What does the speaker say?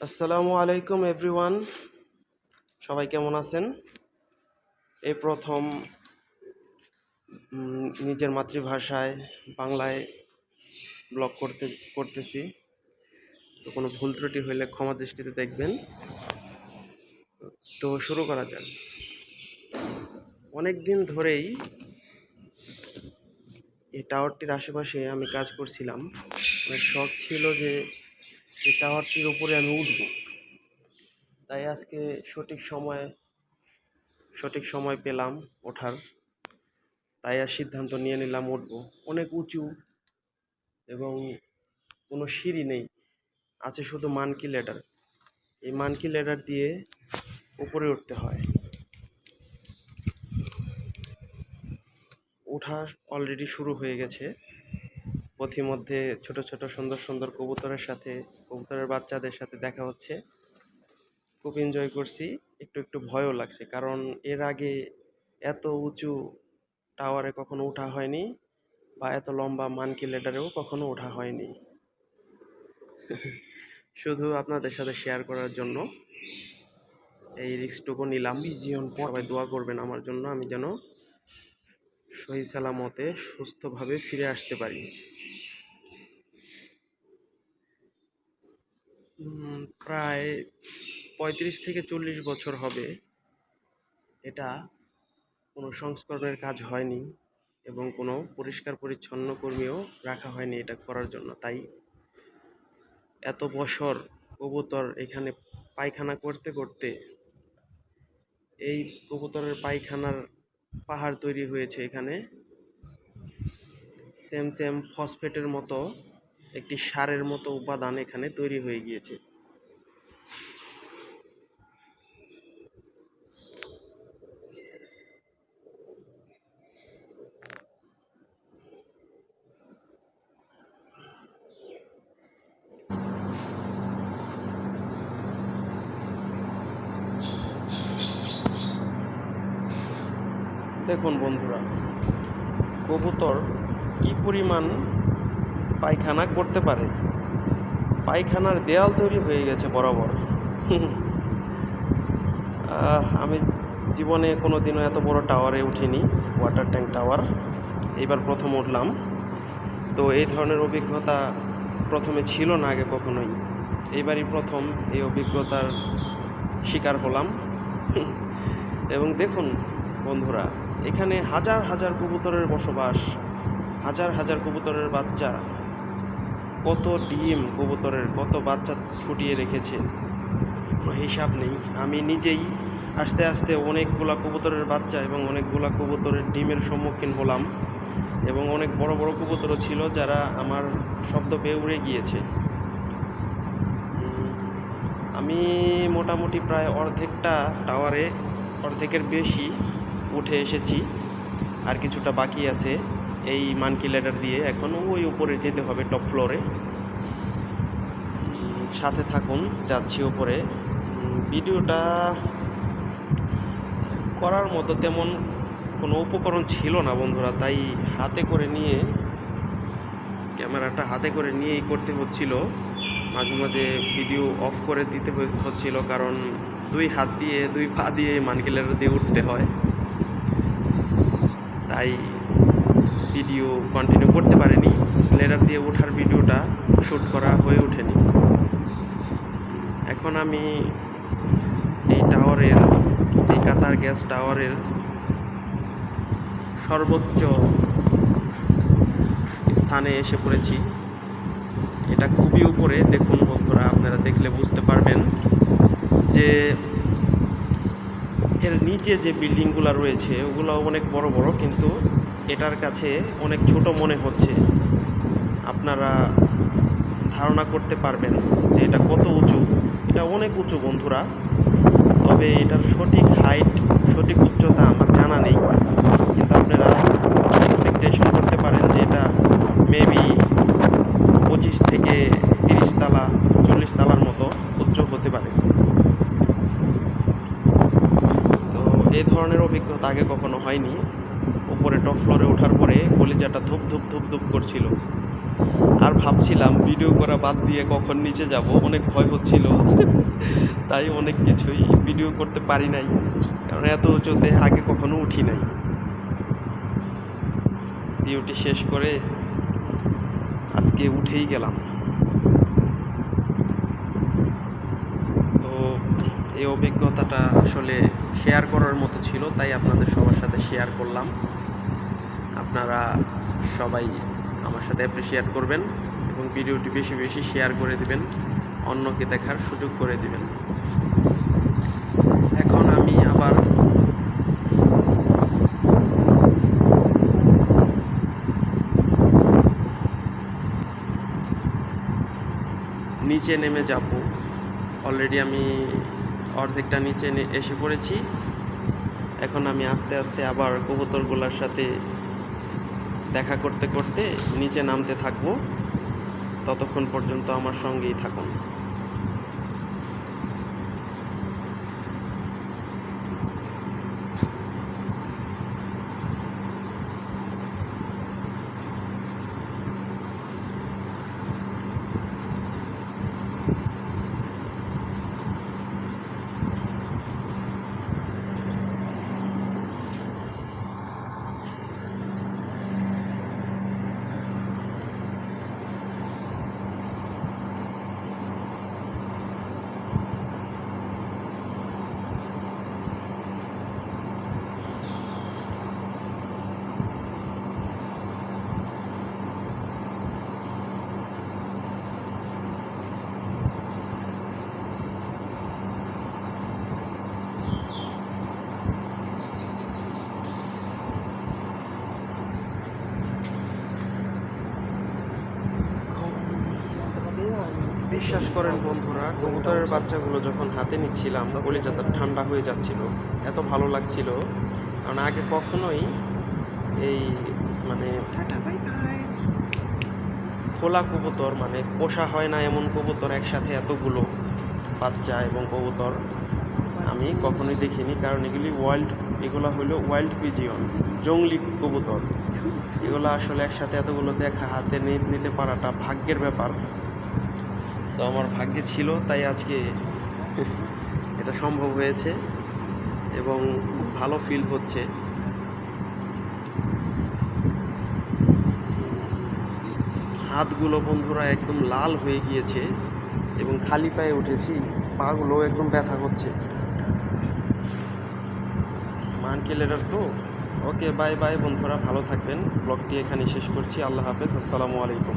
আসসালামু আলাইকুম, এভরিওয়ান। সবাই কেমন আছেন? এই প্রথম নিজের মাতৃভাষায় বাংলায় ব্লগ করতে, করতেছি। তো কোনো ভুল ত্রুটি হইলে ক্ষমা দৃষ্টিতে দেখবেন। তো শুরু করা যাক। অনেক দিন ধরেই এই টাওয়ারটির আশেপাশে আমি কাজ করছিলাম। আমার শখ ছিল যে এই টাওয়ারটির উপরে আমি উঠব। তাই আজকে সঠিক সময় সঠিক সময় পেলাম ওঠার। তাই আর সিদ্ধান্ত নিয়ে নিলাম উঠব। অনেক উঁচু এবং কোনো সিঁড়ি নেই, আছে শুধু মানকি লেডার এই মানকি লেডার দিয়ে উপরে উঠতে হয়। ওঠা অলরেডি শুরু হয়ে গেছে। পথিমধ্যে ছোট ছোট সুন্দর সুন্দর কবুতরের সাথে কবুতরের বাচ্চাদের সাথে দেখা হচ্ছে। খুব এনজয় করছি। একটু একটু ভয়ও লাগছে কারণ এর আগে এত উঁচু টাওয়ারে কখনো ওঠা হয়নি বা এত লম্বা মানকি লেডারেও কখনো ওঠা হয়নি। শুধু আপনাদের সাথে শেয়ার করার জন্য এই রিক্সটুকু নিলাম। সবাই দোয়া করবেন আমার জন্য আমি যেন সহি সালামতে সুস্থভাবে ফিরে আসতে পারি। প্রায় পঁয়ত্রিশ থেকে চল্লিশ বছর হবে। এটা কোনো সংস্করণের কাজ হয়নি এবং কোনো পরিষ্কার পরিচ্ছন্ন কর্মীও রাখা হয়নি এটা করার জন্য। তাই এত বছর কবুতর এখানে পায়খানা করতে করতে এই কবুতরের পায়খানার পাহাড় তৈরি হয়েছে এখানে। সেম সেম ফসফেটের মতো একটি সারের মতো উপাদান এখানে তৈরি হয়ে গিয়েছে। দেখুন বন্ধুরা কবুতর কি পরিমাণ পায়খানা করতে পারে। পায়খানার দেয়াল তৈরি হয়ে গেছে বরাবর। আমি জীবনে কোনো দিনও এত বড় টাওয়ারে উঠিনি, ওয়াটার ট্যাঙ্ক টাওয়ার। এইবার প্রথম উঠলাম। তো এই ধরনের অভিজ্ঞতা প্রথমে ছিল না আগে কখনোই। এইবারই প্রথম এই অভিজ্ঞতার শিকার হলাম। এবং দেখুন বন্ধুরা, এখানে হাজার হাজার কবুতরের বসবাস, হাজার হাজার কবুতরের বাচ্চা। কত ডিম কবুতরের, কত বাচ্চা ফুটিয়ে রেখেছে? হিসাব নেই। আমি নিজেই আস্তে আস্তে অনেকগুলা কবুতরের বাচ্চা এবং অনেকগুলা কবুতরের ডিমের সম্মুখীন হলাম এবং অনেক বড় বড় কবুতরও ছিল যারা আমার শব্দ পেয়ে উড়ে গিয়েছে। আমি মোটামুটি প্রায় অর্ধেকটা টাওয়ারে, অর্ধেকের বেশি উঠে এসেছি। আর কিছুটা বাকি আছে। এই মানকি ল্যাডার দিয়ে এখন ওই উপরে যেতে হবে টপ ফ্লোরে সাথে থাকুন, যাচ্ছি ওপরে ভিডিওটা করার মতো তেমন কোনো উপকরণ ছিল না বন্ধুরা, তাই হাতে করে নিয়ে, ক্যামেরাটা হাতে করে নিয়েই করতে হচ্ছিল। মাঝে মাঝে ভিডিও অফ করে দিতে হচ্ছিল, কারণ দুই হাত দিয়ে, দুই পা দিয়ে মানকিলের দিয়ে উঠতে হয়। তাই ভিডিও কন্টিনিউ করতে পারিনি লেডার দিয়ে ওঠার ভিডিওটা শ্যুট করা হয়ে ওঠেনি। এখন আমি এই টাওয়ারের এই কাতার গ্যাস টাওয়ারের সর্বোচ্চ স্থানে এসে পড়েছি। এটা খুবই উপরে, দেখুন বন্ধুরা, আপনারা দেখলে বুঝতে পারবেন যে এর নিচে যে বিল্ডিংগুলো রয়েছে ওগুলো অনেক বড় বড়, কিন্তু এটার কাছে অনেক ছোট মনে হচ্ছে। আপনারা ধারণা করতে পারবেন যে এটা কত উঁচু। এটা অনেক উঁচু বন্ধুরা। তবে এটার সঠিক হাইট সঠিক উচ্চতা আমার জানা নেই। কিন্তু আপনারা এক্সপেকটেশন করতে পারেন যে এটা মেবি পঁচিশ থেকে তিরিশ তালা, চল্লিশ তালার মতো উচ্চ হতে পারে। তো এই ধরনের অভিজ্ঞতা আগে কখনো হয়নি। উপরে টপ ফ্লোরে ওঠার পরে কলিজাটা ধুপ ধুপ ধুপ ধুপ করছিল। আর ভাবছিলাম ভিডিও করা বাদ দিয়ে কখন নিচে যাব, অনেক ভয় হচ্ছিল। তাই অনেক কিছুই ভিডিও করতে পারি নাই। কারণ এত উঁচুতে আগে কখনো উঠি নাই। ডিউটি শেষ করে আজকে উঠেই গেলাম। তো এই অভিজ্ঞতাটা আসলে শেয়ার করার মতো ছিল, তাই আপনাদের সবার সাথে শেয়ার করলাম। আপনারা সবাই আমার সাথে অ্যাপ্রিসিয়েট করবেন এবং ভিডিওটি বেশি বেশি শেয়ার করে দিবেন, অন্যকে দেখার সুযোগ করে দিবেন। এখন আমি আবার নিচে নেমে যাব। অলরেডি আমি অর্ধেকটা নিচে এসে পড়েছি। এখন আমি আস্তে আস্তে আবার কবুতরগুলোর সাথে দেখা করতে করতে নিচে নামতে থাকব। ততক্ষণ পর্যন্ত আমার সঙ্গেই থাকুন। বিশ্বাস করেন বন্ধুরা কবুতরের বাচ্চাগুলো যখন হাতে নিচ্ছিলাম কলিজাটা ঠান্ডা হয়ে যাচ্ছিল। এত ভালো লাগছিল। কারণ আগে কখনোই এই মানে খোলা কবুতর মানে পোষা হয় না এমন কবুতর একসাথে এতগুলো বাচ্চা এবং কবুতর আমি কখনোই দেখিনি। কারণ এগুলি ওয়াইল্ড এগুলো হলো ওয়াইল্ড পিজিয়ন জংলি কবুতর। এগুলো আসলে একসাথে এতগুলো দেখা হাতে নিতে পারাটা ভাগ্যের ব্যাপার। তো আমার ভাগ্যে ছিল, তাই আজকে এটা সম্ভব হয়েছে এবং ভালো ফিল হচ্ছে। হাতগুলো বন্ধুরা একদম লাল হয়ে গিয়েছে এবং খালি পায়ে উঠেছি পাগুলো একদম ব্যথা করছে। মানকেলের তো? ওকে বাই বাই বন্ধুরা, ভালো থাকবেন। ব্লগটি এখানে শেষ করছি, আল্লাহ হাফেজ, আসসালামু আলাইকুম।